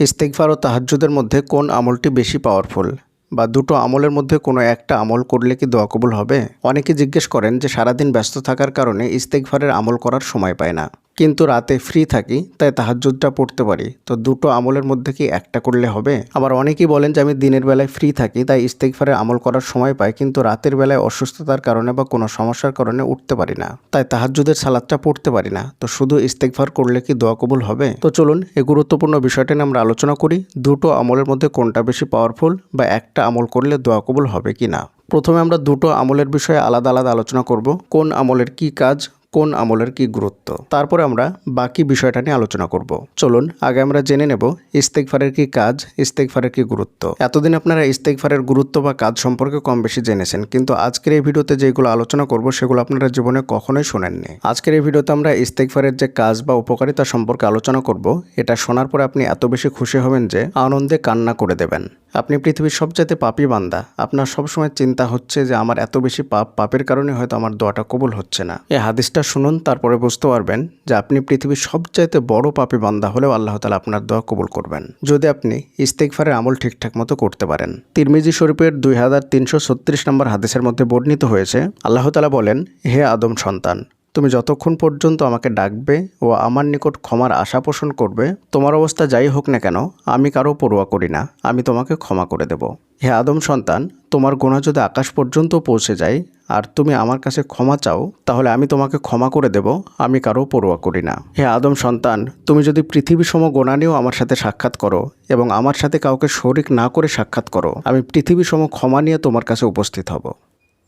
ইস্তেকফার ও তাহাজুদের মধ্যে কোন আমলটি বেশি পাওয়ারফুল বা দুটো আমলের মধ্যে কোনো একটা আমল করলে কি দোয়া কবুল হবে? অনেকে জিজ্ঞেস করেন যে সারাদিন ব্যস্ত থাকার কারণে ইস্তেকফারের আমল করার সময় পায় না। কিন্তু রাতে ফ্রি থাকি, তাই তাহাজ্জুদটা পড়তে পারি। তো দুটো আমলের মধ্যে কি একটা করলে হবে? আবার অনেকেই বলেন যে আমি দিনের বেলায় ফ্রি থাকি, তাই ইস্তেকফারের আমল করার সময় পাই, কিন্তু রাতের বেলায় অসুস্থতার কারণে বা কোনো সমস্যার কারণে উঠতে পারি না। তাই তাহাজ্জুদের সালাদটা পড়তে পারি না। তো শুধু ইস্তেকফার করলে কি দোয়া কবুল হবে? তো চলুন এই গুরুত্বপূর্ণ বিষয়টা নিয়ে আমরা আলোচনা করি, দুটো আমলের মধ্যে কোনটা বেশি পাওয়ারফুল বা একটা আমল করলে দোয়া কবুল হবে কি না প্রথমে আমরা দুটো আমলের বিষয়ে আলাদা আলাদা আলোচনা করব। কোন আমলের কি কাজ কোন আমলের কি গুরুত্ব? তারপরে আমরা বাকি বিষয়টা নিয়ে আলোচনা করব। চলুন, আগে আমরা জেনে নেব ইস্তেকফারের কি কাজ ইস্তেকফারের কি গুরুত্ব। এতদিন আপনারা ইস্তেকফারের গুরুত্ব বা কাজ সম্পর্কে কম বেশি জেনেছেন, কিন্তু আজকের এই ভিডিওতে যেগুলো আলোচনা করব সেগুলো আপনারা জীবনে কখনোই শোনেননি। আজকের এই ভিডিওতে আমরা ইস্তেকফারের যে কাজ বা উপকারিতা সম্পর্কে আলোচনা করব, এটা শোনার পরে আপনি এত বেশি খুশি হবেন যে আনন্দে কান্না করে দেবেন। আপনি পৃথিবীর সবচাইতে পাপি বান্দা। আপনার সবসময় চিন্তা হচ্ছে যে আমার এত বেশি পাপ, পাপের কারণে হয়তো আমার দোয়াটা কবুল হচ্ছে না। এই হাদিসটা শুনুন, তারপরে বুঝতে পারবেন যে আপনি পৃথিবীর সবচাইতে বড় পাপি বান্দা হলেও আল্লাহ তালা আপনার দোয়া কবুল করবেন। যদি আপনি ইস্তেকফারের আমল ঠিকঠাক মতো করতে পারেন। তিরমিজি শরীফের দুই হাজার তিনশো ছত্রিশ নম্বর হাদিসের মধ্যে বর্ণিত হয়েছে, আল্লাহ তালা বলেন, হে আদম সন্তান তুমি যতক্ষণ পর্যন্ত আমাকে ডাকবে ও আমার নিকট ক্ষমার আশা পোষণ করবে, তোমার অবস্থা যাই হোক না কেন, আমি কারও পড়ুয়া করি না, আমি তোমাকে ক্ষমা করে দেব। হে আদম সন্তান, তোমার গোনা যদি আকাশ পর্যন্ত পৌঁছে যায়, আর তুমি আমার কাছে ক্ষমা চাও, তাহলে আমি তোমাকে ক্ষমা করে দেব, আমি কারও পড়ুয়া করি না। হে আদম সন্তান, তুমি যদি পৃথিবী সম গোনা নিয়েও আমার সাথে সাক্ষাৎ করো এবং আমার সাথে কাউকে শরিক না করে সাক্ষাৎ করো, আমি পৃথিবী সম ক্ষমা নিয়ে তোমার কাছে উপস্থিত হব।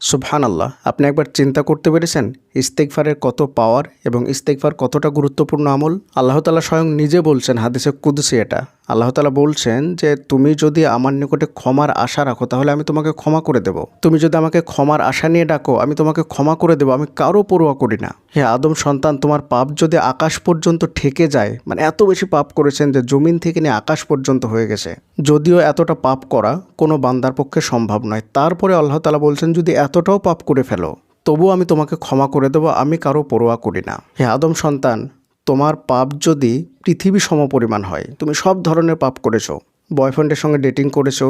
সুবহান আল্লাহ আপনি একবার চিন্তা করতে পেরেছেন? ইস্তেকফারের কত পাওয়ার এবং ইস্তেকফার কতটা গুরুত্বপূর্ণ আমল? আল্লাহ তালা স্বয়ং নিজে বলছেন, হাদিসে কুদসি এটা। আল্লাহ তালা বলছেন যে, তুমি যদি আমার নিকটে ক্ষমার আশা রাখো, তাহলে আমি তোমাকে ক্ষমা করে দেব। তুমি যদি আমাকে ক্ষমার আশা নিয়ে ডাকো, আমি তোমাকে ক্ষমা করে দেবো। আমি কারও পড়ুয়া করি না। হে আদম সন্তান, তোমার পাপ যদি আকাশ পর্যন্ত ঠেকে যায় মানে এত বেশি পাপ করেছেন যে, জমিন থেকে নিয়ে আকাশ পর্যন্ত হয়ে গেছে। যদিও এতটা পাপ করা কোনো বান্দার পক্ষে সম্ভব নয়। তারপরে আল্লাহ তালা বলছেন, যদি এতটাও পাপ করে ফেলো তবুও আমি তোমাকে ক্ষমা করে দেবো, আমি কারও পরোয়া করি না। হে আদম সন্তান, তোমার পাপ যদি পৃথিবী সমপরিমাণ হয়, তুমি সব ধরনের পাপ করেছ। বয়ফ্রেন্ডের সঙ্গে ডেটিং করেছ,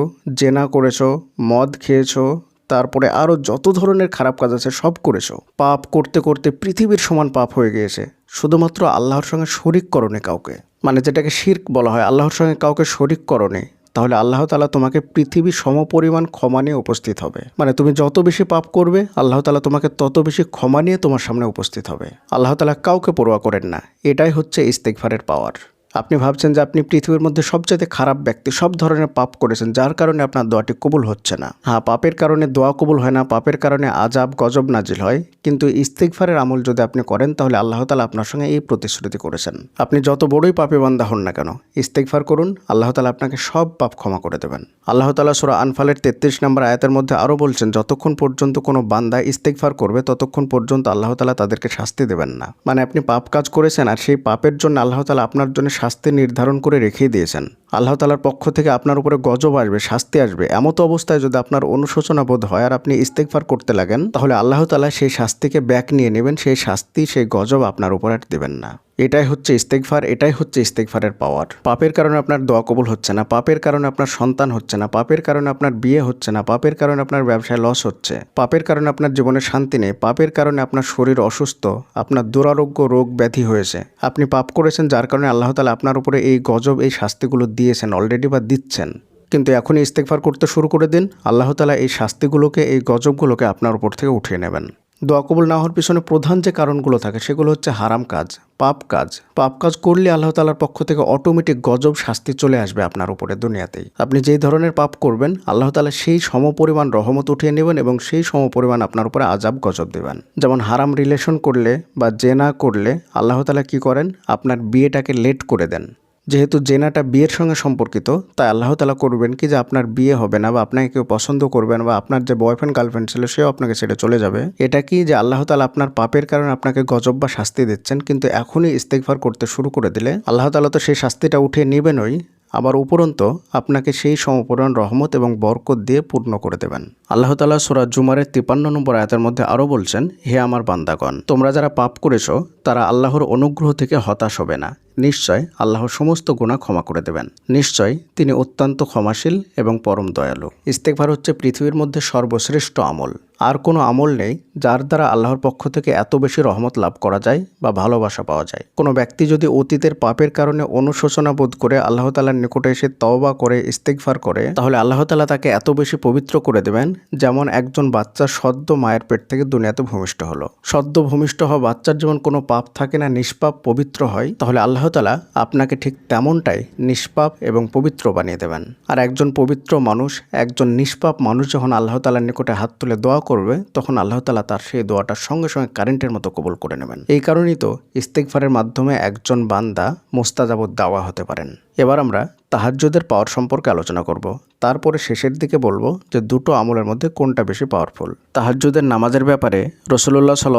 জেনা করেছ, মদ খেয়েছো, তারপরে আরও যত ধরনের খারাপ কাজ আছে সব করেছ। পাপ করতে করতে পৃথিবীর সমান পাপ হয়ে গিয়েছে, শুধুমাত্র আল্লাহর সঙ্গে শরিক করণে কাউকে। মানে যেটাকে শির্ক বলা হয়, আল্লাহর সঙ্গে কাউকে শরিক করণে। তাহলে আল্লাহ তালা তোমাকে পৃথিবী সমপরিমাণ ক্ষমা নিয়ে উপস্থিত হবে। মানে তুমি যত বেশি পাপ করবে, আল্লাহ তালা তোমাকে তত বেশি ক্ষমা নিয়ে তোমার সামনে উপস্থিত হবে। আল্লাহ তালা কাউকে পরোয়া করেন না। এটাই হচ্ছে ইস্তেকফারের পাওয়ার আপনি ভাবছেন যে আপনি পৃথিবীর মধ্যে সবচেয়ে খারাপ ব্যক্তি, সব ধরনের পাপ করেছেন, যার কারণে আপনার দোয়াটি কবুল হচ্ছে না। হ্যাঁ পাপের কারণে দোয়া কবুল হয় না, পাপের কারণে আজাব গজব নাজিল হয়। কিন্তু ইস্তেকফারের আমল যদি আপনি করেন, তাহলে আল্লাহ তালা আপনার সঙ্গে এই প্রতিশ্রুতি করেছেন। আপনি যত বড়ই পাপে বান্দা হন না কেন ইস্তেকফার করুন, আল্লাহ তালা আপনাকে সব পাপ ক্ষমা করে দেবেন। আল্লাহ তালা সুরা আনফালের তেত্রিশ নম্বর আয়াতের মধ্যে আরও বলছেন, যতক্ষণ পর্যন্ত কোনো বান্দা ইস্তেকফার করবে, ততক্ষণ পর্যন্ত আল্লাহ তালা তাদেরকে শাস্তি দেবেন না। মানে আপনি পাপ কাজ করেছেন, আর সেই পাপের জন্য আল্লাহ তালা আপনার জন্য শাস্তি নির্ধারণ করে রেখেই দিয়েছেন। আল্লাহ তালার পক্ষ থেকে আপনার উপরে গজব আসবে, শাস্তি আসবে। এমতো অবস্থায় যদি আপনার অনুশোচনা বোধ হয় আর আপনি ইস্তেকফার করতে লাগেন, তাহলে আল্লাহ তালা সেই শাস্তিকে ব্যাক নিয়ে নেবেন, সেই শাস্তি, সেই গজব আপনার উপর আর দেবেন না। এটাই হচ্ছে ইস্তেকফার এটাই হচ্ছে ইস্তেকফারের পাওয়ার পাপের কারণে আপনার দোয়া কবুল হচ্ছে না, পাপের কারণে আপনার সন্তান হচ্ছে না, পাপের কারণে আপনার বিয়ে হচ্ছে না, পাপের কারণে আপনার ব্যবসায় লস হচ্ছে, পাপের কারণে আপনার জীবনে শান্তি নেই, পাপের কারণে আপনার শরীর অসুস্থ, আপনার দুরারোগ্য রোগ ব্যাধি হয়েছে। আপনি পাপ করেছেন যার কারণে আল্লাহ তালা আপনার উপরে এই গজব, এই শাস্তিগুলো দিয়েছেন অলরেডি বা দিচ্ছেন। কিন্তু এখনই ইস্তেকফার করতে শুরু করে দিন, আল্লাহ তালা এই শাস্তিগুলোকে, এই গজবগুলোকে আপনার উপর থেকে উঠিয়ে নেবেন। দোয়া কবুল না হওয়ার পিছনে প্রধান যে কারণগুলো থাকে, সেগুলো হচ্ছে হারাম কাজ, পাপ কাজ। পাপ কাজ করলে আল্লাহ তালার পক্ষ থেকে অটোমেটিক গজব শাস্তি চলে আসবে আপনার উপরে দুনিয়াতেই। আপনি যেই ধরনের পাপ করবেন, আল্লাহ তালা সেই সমপরিমাণ রহমত উঠিয়ে নেবেন এবং সেই সমপরিমাণ আপনার উপরে আজাব গজব দেবেন। যেমন হারাম রিলেশন করলে বা জেনা করলে আল্লাহ তালা কী করেন? আপনার বিয়েটাকে লেট করে দেন। যেহেতু জেনাটা বিয়ের সঙ্গে সম্পর্কিত, তাই আল্লাহ তালা করবেন কি যে আপনার বিয়ে হবে না বা আপনাকে কেউ পছন্দ করবেন বা আপনার যে বয়ফ্রেন্ড গার্লফ্রেন্ড ছিল, সেও আপনাকে ছেড়ে চলে যাবে। এটা কি যে আল্লাহ তালা আপনার পাপের কারণে আপনাকে গজব বা শাস্তি দিচ্ছেন, কিন্তু এখনই ইস্তেকফার করতে শুরু করে দিলে? আল্লাহ তালা তো সেই শাস্তিটা উঠিয়ে নেবেনই, আবার উপরন্ত আপনাকে সেই সমপরিমাণ রহমত এবং বরকত দিয়ে পূর্ণ করে দেবেন। আল্লাহ তালা সুরাজ জুমারের তিপান্ন নম্বর আয়াতের মধ্যে আরও বলছেন, হে আমার বান্দাগণ, তোমরা যারা পাপ করেছ, তারা আল্লাহর অনুগ্রহ থেকে হতাশ হবে না। নিশ্চয় আল্লাহ সমস্ত গুণা ক্ষমা করে দেবেন। নিশ্চয় তিনি অত্যন্ত ক্ষমাশীল এবং পরম দয়ালু। ইস্তেকভার হচ্ছে পৃথিবীর মধ্যে সর্বশ্রেষ্ঠ আমল। আর কোনো আমল নেই যার দ্বারা আল্লাহর পক্ষ থেকে এত বেশি রহমত লাভ করা যায় বা ভালোবাসা পাওয়া যায়। কোনো ব্যক্তি যদি অতীতের পাপের কারণে অনুশোচনা বোধ করে আল্লাহ তালার নিকটে এসে তওবা করে ইস্তেকফার করে, তাহলে আল্লাহ তালা তাকে এত বেশি পবিত্র করে দেবেন যেমন একজন বাচ্চা সদ্য মায়ের পেট থেকে দুনিয়াতে ভূমিষ্ঠ হলো। সদ্য ভূমিষ্ঠ হওয়া বাচ্চার যেমন কোনো পাপ থাকে না, নিষ্পাপ, পবিত্র হয়, তাহলে আল্লাহ তালা আপনাকে ঠিক তেমনটাই নিষ্পাপ এবং পবিত্র বানিয়ে দেবেন। আর একজন পবিত্র মানুষ, একজন নিষ্পাপ মানুষ যখন আল্লাহতালার নিকটে হাত তুলে দোয়া করবে, তখন আল্লাহ তালা তার সেই দোয়াটা সঙ্গে সঙ্গে কারেন্টের মতো কবল করে নেবেন। এই কারণেই তো ইস্তেকফারের মাধ্যমে একজন বান্দা মোস্তাজাবত দাওয়া হতে পারেন। এবার আমরা তাহাজ্যদের পাওয়ার সম্পর্কে আলোচনা করব। তারপরে শেষের দিকে বলব যে দুটো আমলের মধ্যে কোনটা বেশি পাওয়ারফুল তাহাজ্যদের নামাজের ব্যাপারে রসুল্লাহ সাল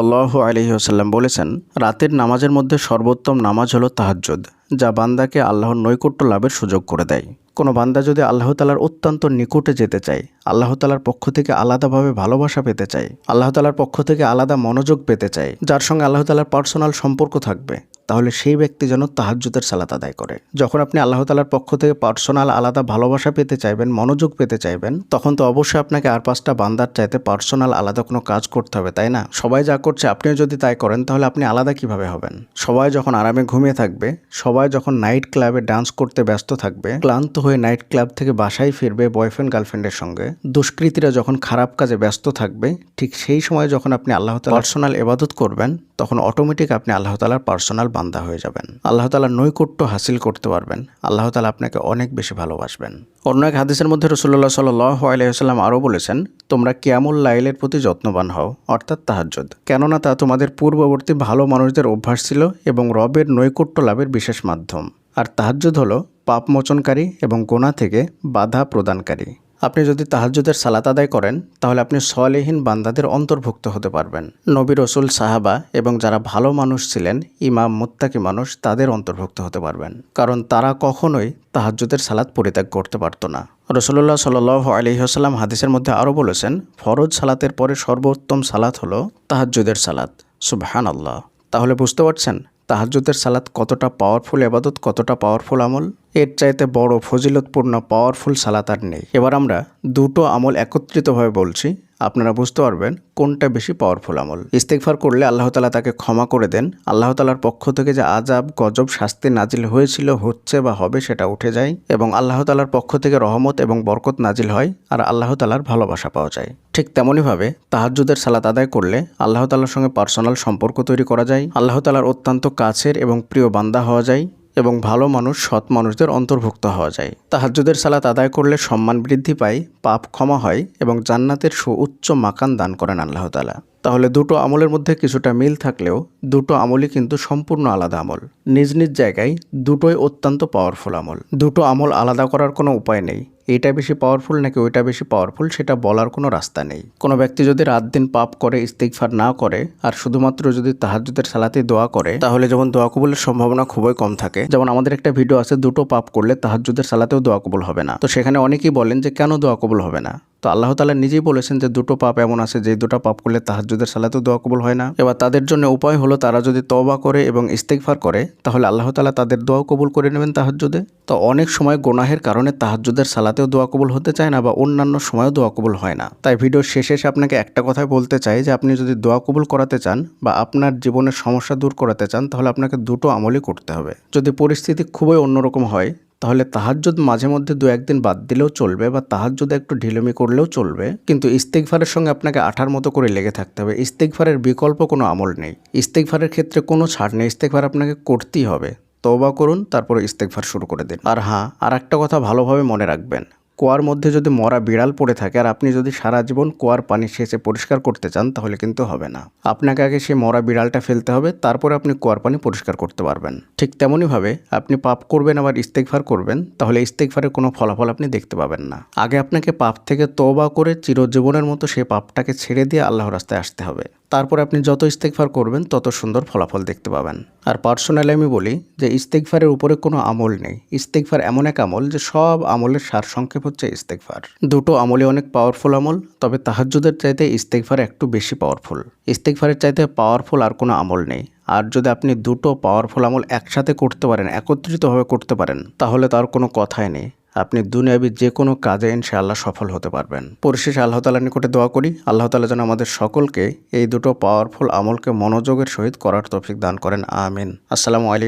আলহি আসাল্লাম বলেছেন, রাতের নামাজের মধ্যে সর্বোত্তম নামাজ হলো তাহাজ্জুদ, যা বান্দাকে আল্লাহর নৈকট্য লাভের সুযোগ করে দেয়। কোনো বান্দা যদি আল্লাহ তালার অত্যন্ত নিকটে যেতে চায় আল্লাহ তালার পক্ষ থেকে আলাদাভাবে ভালোবাসা পেতে চাই আল্লাহ তালার পক্ষ থেকে আলাদা মনোযোগ পেতে চাই যার সঙ্গে আল্লাহ তালার পার্সোনাল সম্পর্ক থাকবে। তাহলে সেই ব্যক্তি যেন তাহাজ্জুদের সালাত আদায় করে। যখন আপনি আল্লাহ তালার পক্ষ থেকে পার্সোনাল আলাদা ভালোবাসা পেতে চাইবেন, মনোযোগ পেতে চাইবেন, তখন তো অবশ্যই আপনাকে আর পাঁচটা বান্দার চাইতে পার্সোনাল আলাদা কোনো কাজ করতে হবে, তাই না? সবাই যা করছে, আপনিও যদি তাই করেন, তাহলে আপনি আলাদা কীভাবে হবেন? সবাই যখন আরামে ঘুমিয়ে থাকবে, সবাই যখন নাইট ক্লাবে ডান্স করতে ব্যস্ত থাকবে, ক্লান্ত হয়ে নাইট ক্লাব থেকে বাসায় ফিরবে বয়ফ্রেন্ড গার্লফ্রেন্ডের সঙ্গে দুষ্কৃতীরা যখন খারাপ কাজে ব্যস্ত থাকবে ঠিক সেই সময় যখন আপনি আল্লাহ তালা পার্সোনাল এবাদত করবেন তখন অটোমেটিক আপনি আল্লাহ তালার পার্সোনাল বান্দা হয়ে যাবেন। আল্লাহ তালার নৈকট্য হাসিল করতে পারবেন। আল্লাহ তালা আপনাকে অনেক বেশি ভালোবাসবেন। অন্য এক হাদিসের মধ্যে রসুল্লাহ সাল আলহিহাল্লাম আরও বলেছেন তোমরা কিয়ামুল লাইলের প্রতি যত্নবান হও অর্থাৎ তাহাজ্জুদ। কেননা তা তোমাদের পূর্ববর্তী ভালো মানুষদের অভ্যাস ছিল এবং রবের নৈকট্য লাভের বিশেষ মাধ্যম। আর তাহাজ্জুদ হলো পাপ মোচনকারী এবং গোনা থেকে বাধা প্রদানকারী। আপনি যদি তাহাজ্জুদের সালাত আদায় করেন, তাহলে আপনি সলেহীন বান্দাদের অন্তর্ভুক্ত হতে পারবেন। নবী রসুল, সাহাবা এবং যারা ভালো মানুষ ছিলেন, ইমাম, মুত্তাকি মানুষ, তাদের অন্তর্ভুক্ত হতে পারবেন। কারণ তারা কখনোই তাহাজ্জুদের সালাত পরিত্যাগ করতে পারত না। রসুল্লাহ সাল আলহিহাস্লাম হাদিসের মধ্যে আরও বলেছেন, ফরজ সালাতের পরে সর্বোত্তম সালাত হলো তাহাজ্জুদের সালাত। সুবহান আল্লাহ তাহলে বুঝতে পারছেন? তাহাজ্জুদের সালাত কতটা পাওয়ারফুল এবাদত কতটা পাওয়ারফুল আমল? এর চাইতে বড় ফজিলতপূর্ণ পাওয়ারফুল সালাত আর নেই। এবার আমরা দুটো আমল একত্রিতভাবে বলছি। আপনারা বুঝতে পারবেন কোনটা বেশি পাওয়ারফুল আমল। ইস্তেকফার করলে আল্লাহ তালা তাকে ক্ষমা করে দেন। আল্লাহ তালার পক্ষ থেকে যে আজাব গজব, শাস্তি নাজিল হয়েছিল, হচ্ছে বা হবে সেটা উঠে যায় এবং আল্লাহ তালার পক্ষ থেকে রহমত এবং বরকত নাজিল হয় আর আল্লাহ তালার ভালোবাসা পাওয়া যায়। ঠিক তেমনইভাবে তাহাজুদের সালাত আদায় করলে আল্লাহ তালার সঙ্গে পার্সোনাল সম্পর্ক তৈরি করা যায়। আল্লাহ তালার অত্যন্ত কাছের এবং প্রিয় বান্দা হওয়া যায়। এবং ভালো মানুষ সৎ মানুষদের অন্তর্ভুক্ত হওয়া যায়। তাহাজুদের সালাত আদায় করলে সম্মান বৃদ্ধি পায়, পাপ ক্ষমা হয় এবং জান্নাতের সুউচ্চ মাকান দান করেন আল্লাহতালা তাহলে দুটো আমলের মধ্যে কিছুটা মিল থাকলেও দুটো আমলই কিন্তু সম্পূর্ণ আলাদা আমল। নিজ নিজ জায়গায় দুটোই অত্যন্ত পাওয়ারফুল আমল। দুটো আমল আলাদা করার কোনো উপায় নেই। এটা বেশি পাওয়ারফুল নাকি ওইটা বেশি পাওয়ারফুল সেটা বলার কোনো রাস্তা নেই। কোনো ব্যক্তি যদি রাত দিন পাপ করে ইস্তিকফার না করে, আর শুধুমাত্র যদি তাহাজুদের সালাতে দোয়া করে, তাহলে যেমন দোয়া কবুলের সম্ভাবনা খুবই কম থাকে। যেমন আমাদের একটা ভিডিও আছে, দুটো পাপ করলে তাহাজুদের সালাতেও দোয়া কবুল হবে না। তো সেখানে অনেকেই বলেন যে, কেন দোয়া কবুল হবে না? তো আল্লাহ তালা নিজেই বলেছেন যে দুটো পাপ এমন আছে যে দুটো পাপ করলে তাহাজুদের সালাতেও দোয়া কবুল হয় না। এবার তাদের জন্য উপায় হলো তারা যদি তবা করে এবং ইস্তেকফার করে, তাহলে আল্লাহ তালা তাদের দোয়াও কবুল করে নেবেন তাহাজুদে তো অনেক সময় গোনাহের কারণে তাহাজুদের সালাতেও দোয়া কবুল হতে চায় না বা অন্যান্য সময়ও দোয়া কবুল হয় না। তাই ভিডিও শেষে এসে আপনাকে একটা কথাই বলতে চাই যে, আপনি যদি দোয়া কবুল করাতে চান বা আপনার জীবনের সমস্যা দূর করাতে চান, তাহলে আপনাকে দুটো আমলই করতে হবে। যদি পরিস্থিতি খুবই অন্যরকম হয় তাহলে তাহাজ্জুদ মাঝে মধ্যে দু একদিন বাদ দিলেও চলবে বা তাহাজ্জুদ একটু ঢিলমি করলেও চলবে। কিন্তু ইস্তেকফারের সঙ্গে আপনাকে আঠার মতো করে লেগে থাকতে হবে। ইস্তেকফারের বিকল্প কোনো আমল নেই। ইস্তেকফারের ক্ষেত্রে কোনো ছাড় নেই। ইস্তেকফার আপনাকে করতেই হবে। তবা করুন, তারপরে ইস্তেকফার শুরু করে দিন। আর হ্যাঁ আর একটা কথা ভালোভাবে মনে রাখবেন। কুয়ার মধ্যে যদি মরা বিড়াল পড়ে থাকে আর আপনি যদি সারা জীবন কুয়ার পানি সেচে পরিষ্কার করতে চান, তাহলে কিন্তু হবে না। আপনাকে আগে সেই মরা বিড়ালটা ফেলতে হবে, তারপরে আপনি কুয়ার পানি পরিষ্কার করতে পারবেন। ঠিক তেমনইভাবে আপনি পাপ করবেন, আবার ইস্তেকফার করবেন, তাহলে ইস্তেকফারের কোনো ফলাফল আপনি দেখতে পাবেন না। আগে আপনাকে পাপ থেকে তওবা করে চিরজীবনের মতো সেই পাপটাকে ছেড়ে দিয়ে আল্লাহর রাস্তায় আসতে হবে। তারপরে আপনি যত ইস্তেকফার করবেন, তত সুন্দর ফলাফল দেখতে পাবেন। আর পার্সোনালি আমি বলি যে ইস্তেকফারের উপরে কোনো আমল নেই। ইস্তেকফার এমন এক আমল যে, সব আমলের সার সংক্ষেপ হচ্ছে ইস্তেকফার দুটো আমলে অনেক পাওয়ারফুল আমল, তবে তাহাজ্জুদের চাইতে ইস্তেকফার একটু বেশি পাওয়ারফুল ইস্তেকফারের চাইতে পাওয়ারফুল আর কোনো আমল নেই। আর যদি আপনি দুটো পাওয়ারফুল আমল একসাথে করতে পারেন, একত্রিতভাবে করতে পারেন, তাহলে তার কোনো কথাই নেই। আপনি দুনিয়াবি যে কোনো কাজে ইনশাআল্লাহ সফল হতে পারবেন। পরিশেষে আল্লাহ তালার নিকটে দোয়া করি, আল্লাহ তালা যেন আমাদের সকলকে এই দুটো পাওয়ারফুল আমলকে মনোযোগের সহিত করার তৌফিক দান করেন, আমিন। আসসালামু আলাইকুম।